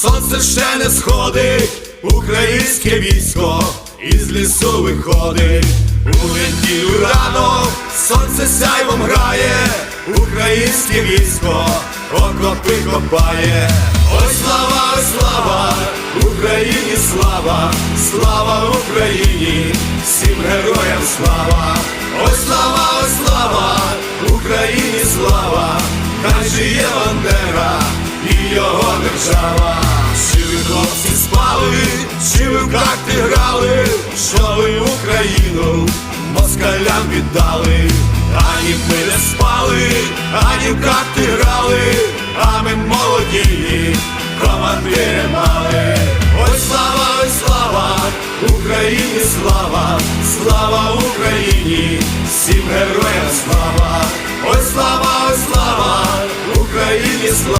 сонце ще не сходить, українське військо із лісу виходить. У неділю рано сонце сяйвом грає, українське військо окопи копає. Ой, слава, ой, слава, Україні слава, слава Україні, всім героям слава, в карти грали, що ви Україну москалям віддали, ані ми не спали, ані в карти грали, а ми молоді, командири мали. Ой, слава, ой, слава, Україні слава, слава Україні, всім героям слава, ой, слава, ой, слава, Україні слава.